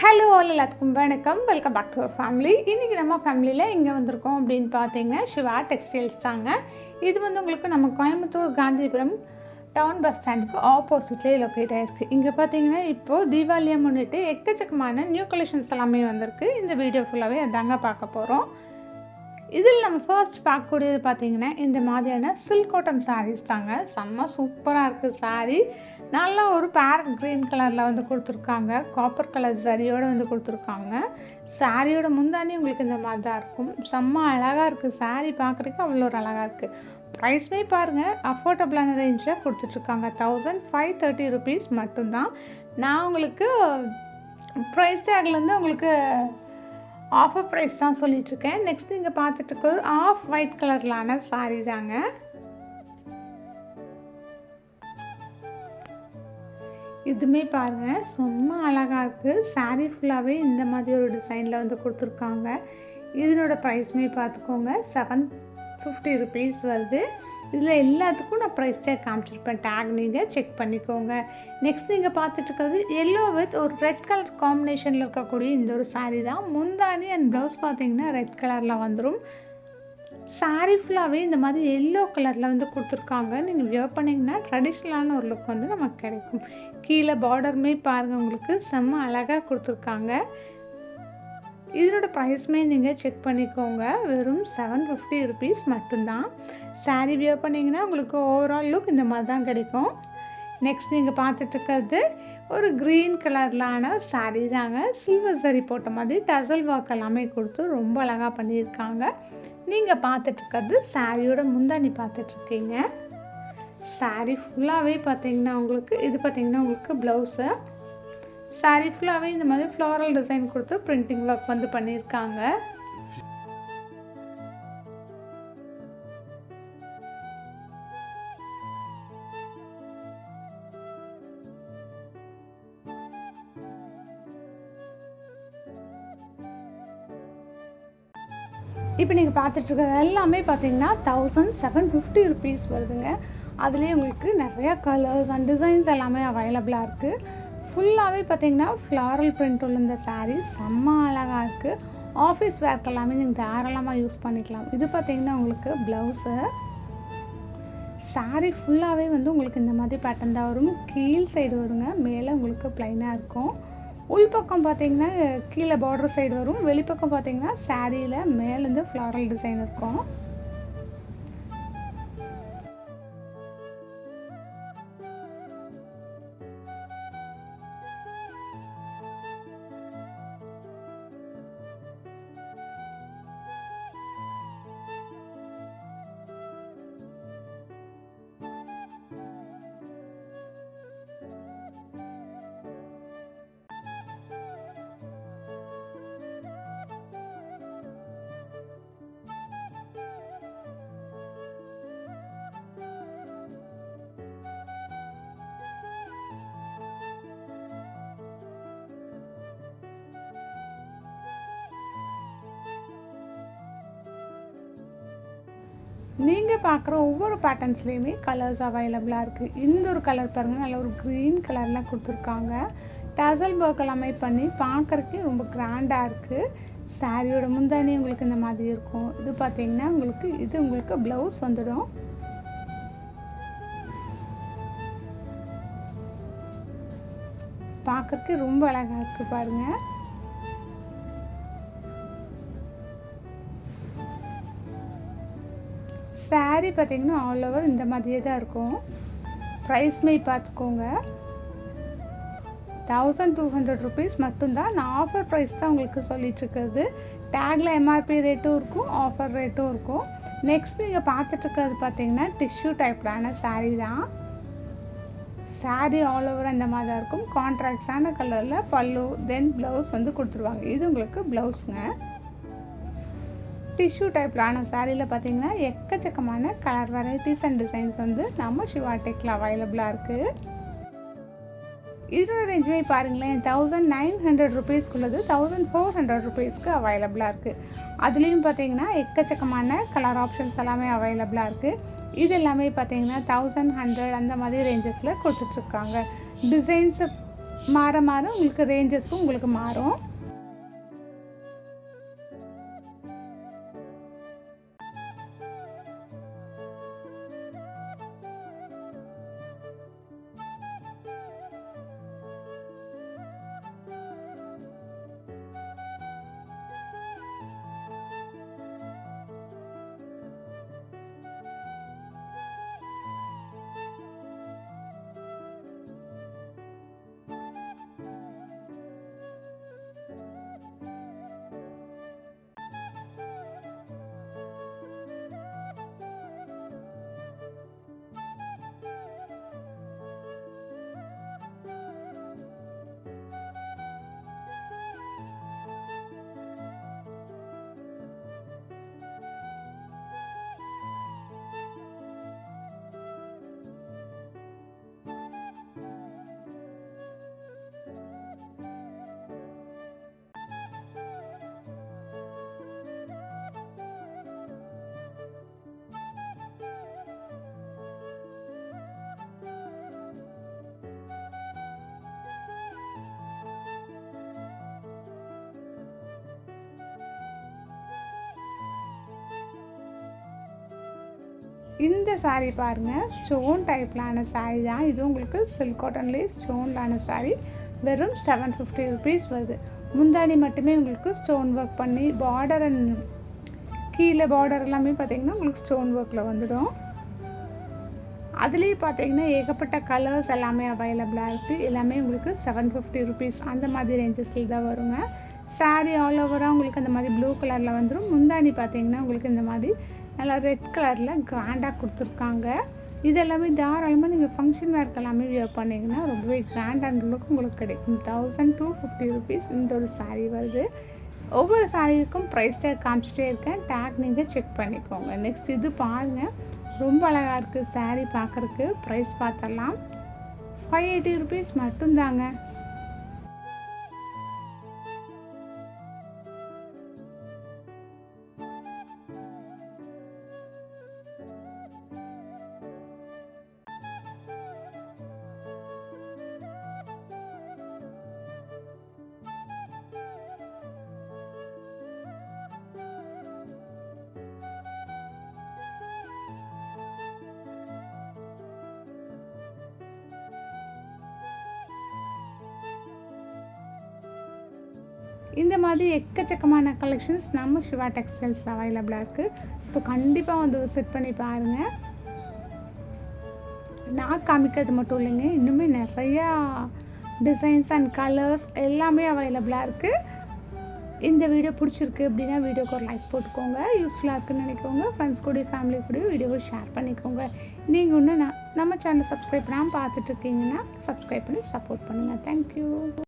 Hello all எல்லாத்துக்கும் வணக்கம். Welcome back to our family இன்றைக்கி நம்ம ஃபேமிலியில் இங்கே வந்திருக்கோம் அப்படின்னு பார்த்தீங்கன்னா சிவா டெக்ஸ்டைல்ஸ் தாங்க. இது வந்து உங்களுக்கு நம்ம கோயம்புத்தூர் காந்திபுரம் டவுன் பஸ் ஸ்டாண்டுக்கு ஆப்போசிட்லேயே லொக்கேட் ஆகிருக்கு இங்கே பார்த்தீங்கன்னா இப்போது தீபாவளியை முன்னிட்டு எக்கச்சக்கமான நியூ கலெக்ஷன்ஸ் எல்லாமே வந்திருக்கு. இந்த வீடியோ ஃபுல்லாகவே அதாங்க பார்க்க போகிறோம் இதில் நம்ம ஃபர்ஸ்ட் பார்க்கக்கூடியது பார்த்தீங்கன்னா இந்த மாதிரியான சில்க் காட்டன் சாரீஸ் தாங்க. செம்ம சூப்பராக இருக்குது saree. நல்லா ஒரு பேரட் க்ரீன் கலரில் வந்து கொடுத்துருக்காங்க. காப்பர் கலர் சரியோடு வந்து கொடுத்துருக்காங்க. சாரியோட முந்தானி உங்களுக்கு இந்த மாதிரி தான் இருக்கும். செம்ம அழகாக இருக்குது saree பார்க்குறதுக்கு அவ்வளோ ஒரு அழகாக இருக்குது ப்ரைஸ்மே பாருங்கள் அஃபோர்டபுளான ரேஞ்சில் கொடுத்துட்ருக்காங்க. தௌசண்ட் ஃபைவ் தேர்ட்டி ருபீஸ் மட்டும்தான். நான் உங்களுக்கு ப்ரைஸ் டேக்லேருந்து உங்களுக்கு ஆஃபர் ப்ரைஸ் தான் சொல்லிகிட்ருக்கேன் நெக்ஸ்ட் இங்கே பார்த்துட்டு ஆஃப் ஒயிட் கலர்லான சாரீ தாங்க. இதுமே பாருங்கள் சும்மா அழகாக இருக்குது சாரீ ஃபுல்லாகவே இந்த மாதிரி ஒரு டிசைனில் வந்து கொடுத்துருக்காங்க. இதனோட ப்ரைஸுமே பார்த்துக்கோங்க செவன் ஃபிஃப்டி ருபீஸ் வருது. இதில் எல்லாத்துக்கும் நான் ப்ரைஸ் டேக் காமிச்சிருப்பேன். டேக் நீங்கள் செக் பண்ணிக்கோங்க. நெக்ஸ்ட் நீங்கள் பார்த்துட்டு இருக்கிறது எல்லோ வித் ஒரு ரெட் கலர் காம்பினேஷனில் இருக்கக்கூடிய இந்த ஒரு சாரீ தான். முந்தானி அண்ட் ப்ளவுஸ் பார்த்தீங்கன்னா ரெட் கலரில் வந்துடும் சாரீ ஃபுல்லாகவே இந்த மாதிரி எல்லோ கலரில் வந்து கொடுத்துருக்காங்க. நீங்கள் வியர் பண்ணிங்கன்னா ட்ரெடிஷ்னலான ஒரு லுக் வந்து நமக்கு கிடைக்கும். கீழே பார்டருமே பாருங்கள் உங்களுக்கு செம்ம அழகாக கொடுத்துருக்காங்க. இதனோட ப்ரைஸ்மே நீங்கள் செக் பண்ணிக்கோங்க. வெறும் செவன் ஃபிஃப்டி ருபீஸ் மட்டும்தான். saree வியர் பண்ணிங்கன்னா உங்களுக்கு ஓவரால் லுக் இந்த மாதிரி தான் கிடைக்கும் நெக்ஸ்ட் நீங்கள் பார்த்துட்ருக்கிறது ஒரு க்ரீன் கலர்லான saree தாங்க. சில்வர் சரி போட்ட மாதிரி டசல் ஒர்க் எல்லாமே கொடுத்து ரொம்ப அழகாக பண்ணியிருக்காங்க. நீங்கள் பார்த்துட்டு சாரியோட முந்தாணி பார்த்துட்ருக்கீங்க saree ஃபுல்லாகவே பார்த்தீங்கன்னா உங்களுக்கு இது பார்த்தீங்கன்னா உங்களுக்கு ப்ளவுஸு saree ஃபுல்லாகவே இந்த மாதிரி ஃப்ளாரல் டிசைன் கொடுத்து பிரிண்டிங் ஒர்க் வந்து பண்ணியிருக்காங்க. இப்போ நீங்கள் பார்த்துட்ருக்கிறது எல்லாமே பார்த்தீங்கன்னா தௌசண்ட் செவன் ஃபிஃப்டி ருபீஸ் வருதுங்க. அதுலேயே உங்களுக்கு நிறையா கலர்ஸ் அண்ட் டிசைன்ஸ் எல்லாமே அவைலபிளாக இருக்குது ஃபுல்லாகவே பார்த்திங்கன்னா ஃப்ளாரல் பிரிண்ட் உள்ள இந்த சாரீ செம்ம அழகாக இருக்குது ஆஃபீஸ் வேர்க்கு எல்லாமே நீங்கள் தாராளமாக யூஸ் பண்ணிக்கலாம். இது பார்த்திங்கன்னா உங்களுக்கு ப்ளவுஸு சாரீ ஃபுல்லாகவே வந்து உங்களுக்கு இந்த மாதிரி பேட்டர்ன் தான் வரும். கீழ் சைடு வருங்க. மேலே உங்களுக்கு ப்ளைனாக இருக்கும். உள்பக்கம் பார்த்தீங்கன்னா கீழே பார்டர் சைடு வரும். வெளிப்பக்கம் பார்த்தீங்கன்னா சாரியில் மேலேருந்து ஃப்ளாரல் டிசைன் இருக்கும். நீங்கள் பார்க்குற ஒவ்வொரு பேட்டர்ன்ஸ்லேயுமே கலர்ஸ் அவைலபிளாக இருக்குது இந்த ஒரு கலர் பாருங்கள் நல்ல ஒரு க்ரீன் கலரில் கொடுத்துருக்காங்க. டசல் ஒர்க் எல்லாமே பண்ணி பார்க்குறக்கே ரொம்ப கிராண்டாக இருக்குது சாரியோட முந்தானி உங்களுக்கு இந்த மாதிரி இருக்கும். இது பார்த்தீங்கன்னா உங்களுக்கு இது உங்களுக்கு ப்ளவுஸ் வந்துடும். பார்க்குறக்கு ரொம்ப அழகாக இருக்குது பாருங்கள் சாரீ பார்த்தீங்கன்னா ஆல் ஓவர் இந்த மாதிரியே தான் இருக்கும். ப்ரைஸ் மெய் பார்த்துக்கோங்க. தௌசண்ட் டூ ஹண்ட்ரட் ருபீஸ் மட்டும்தான் நான் ஆஃபர் ப்ரைஸ் தான் உங்களுக்கு சொல்லிகிட்ருக்கிறது டேக்கில் எம்ஆர்பி ரேட்டும் இருக்கும் ஆஃபர் ரேட்டும் இருக்கும். நெக்ஸ்ட் நீங்கள் பார்த்துட்ருக்கிறது பார்த்தீங்கன்னா டிஷ்யூ டைப்லான சாரீ தான். சாரீ ஆல் ஓவர் அந்த மாதிரி தான் இருக்கும். கான்ட்ராக்ட்ஸான கலரில் பல்லு தென் ப்ளவுஸ் வந்து கொடுத்துருவாங்க. இது உங்களுக்கு ப்ளவுஸுங்க டிஷ்யூ டைப்பிலான சாரியில் பார்த்தீங்கன்னா எக்கச்சக்கமான கலர் வெரைட்டிஸ் அண்ட் டிசைன்ஸ் வந்து நம்ம ஷிவா டெக்கில் அவைலபிளாக இருக்குது இதோட ரேஞ்சுமே பாருங்களேன் தௌசண்ட் நைன் ஹண்ட்ரட் ருபீஸ்க்குள்ளது தௌசண்ட் ஃபோர் ஹண்ட்ரட் ருபீஸ்க்கு அவைலபிளாக இருக்குது அதுலேயும் பார்த்தீங்கன்னா எக்கச்சக்கமான கலர் ஆப்ஷன்ஸ் எல்லாமே அவைலபிளாக இருக்குது இது எல்லாமே பார்த்தீங்கன்னா தௌசண்ட் ஹண்ட்ரட் அந்த மாதிரி ரேஞ்சஸில் கொடுத்துட்ருக்காங்க டிசைன்ஸு மாற மாற உங்களுக்கு ரேஞ்சஸும் உங்களுக்கு மாறும். இந்த சாரீ பாருங்கள் ஸ்டோன் டைப்லான சாரீ தான். இது உங்களுக்கு சில்க் காட்டன்லேயே ஸ்டோன்லான சாரீ வெறும் செவன் ஃபிஃப்டி ருபீஸ் வருது. முந்தாடி மட்டுமே உங்களுக்கு ஸ்டோன் ஒர்க் பண்ணி பார்டர் அண்ட் கீழே பார்டர் எல்லாமே பார்த்தீங்கன்னா உங்களுக்கு ஸ்டோன் ஒர்க்கில் வந்துடும். அதுலேயே பார்த்தீங்கன்னா ஏகப்பட்ட கலர்ஸ் எல்லாமே அவைலபிளாக இருக்குது எல்லாமே உங்களுக்கு செவன் ஃபிஃப்டி ருபீஸ் அந்த மாதிரி ரேஞ்சஸில் தான் வருங்க. சாரீ ஆல் ஓவராக உங்களுக்கு அந்த மாதிரி ப்ளூ கலரில் வந்துடும் முந்தாணி பார்த்தீங்கன்னா உங்களுக்கு இந்த மாதிரி நல்லா ரெட் கலரில் கிராண்டாக கொடுத்துருக்காங்க. இது எல்லாமே தாராளமாக நீங்கள் ஃபங்க்ஷன் வேர்க்கு எல்லாமே வியர் பண்ணிங்கன்னா ரொம்பவே கிராண்டான லுக் உங்களுக்கு கிடைக்கும். தௌசண்ட் டூ ஃபிஃப்டி ருபீஸ் இந்த ஒரு saree வருது. ஒவ்வொரு சாரீக்கும் ப்ரைஸ் டேக் காமிச்சிட்டே இருக்கேன். டேக் நீங்கள் செக் பண்ணிக்கோங்க. நெக்ஸ்ட் இது பாருங்கள் ரொம்ப அழகாக இருக்குது சாரீ பார்க்குறக்கு ப்ரைஸ் பார்த்தலாம் ஃபைவ் எயிட்டி ருபீஸ் மட்டும்தாங்க. இந்த மாதிரி எக்கச்சக்கமான கலெக்ஷன்ஸ் நம்ம சிவா டெக்ஸ்டைல்ஸ் அவைலபிளாக இருக்குது ஸோ கண்டிப்பாக வந்து விசிட் பண்ணி பாருங்கள் நான் காமிக்கிறது மட்டும் இல்லைங்க இன்னுமே நிறையா டிசைன்ஸ் அண்ட் கலர்ஸ் எல்லாமே அவைலபிளாக இருக்குது இந்த வீடியோ பிடிச்சிருக்கு அப்படின்னா வீடியோக்கு ஒரு லைக் போட்டுக்கோங்க. யூஸ்ஃபுல்லாக இருக்குன்னு நினைக்கோங்க. ஃப்ரெண்ட்ஸ் கூட ஃபேமிலி கூட வீடியோவை ஷேர் பண்ணிக்கோங்க. நீங்கள் இன்னும் நான் நம்ம சேனல் சப்ஸ்கிரைப் பண்ணாமல் பார்த்துட்ருக்கீங்கன்னா சப்ஸ்கிரைப் பண்ணி சப்போர்ட் பண்ணுங்கள் தேங்க்யூ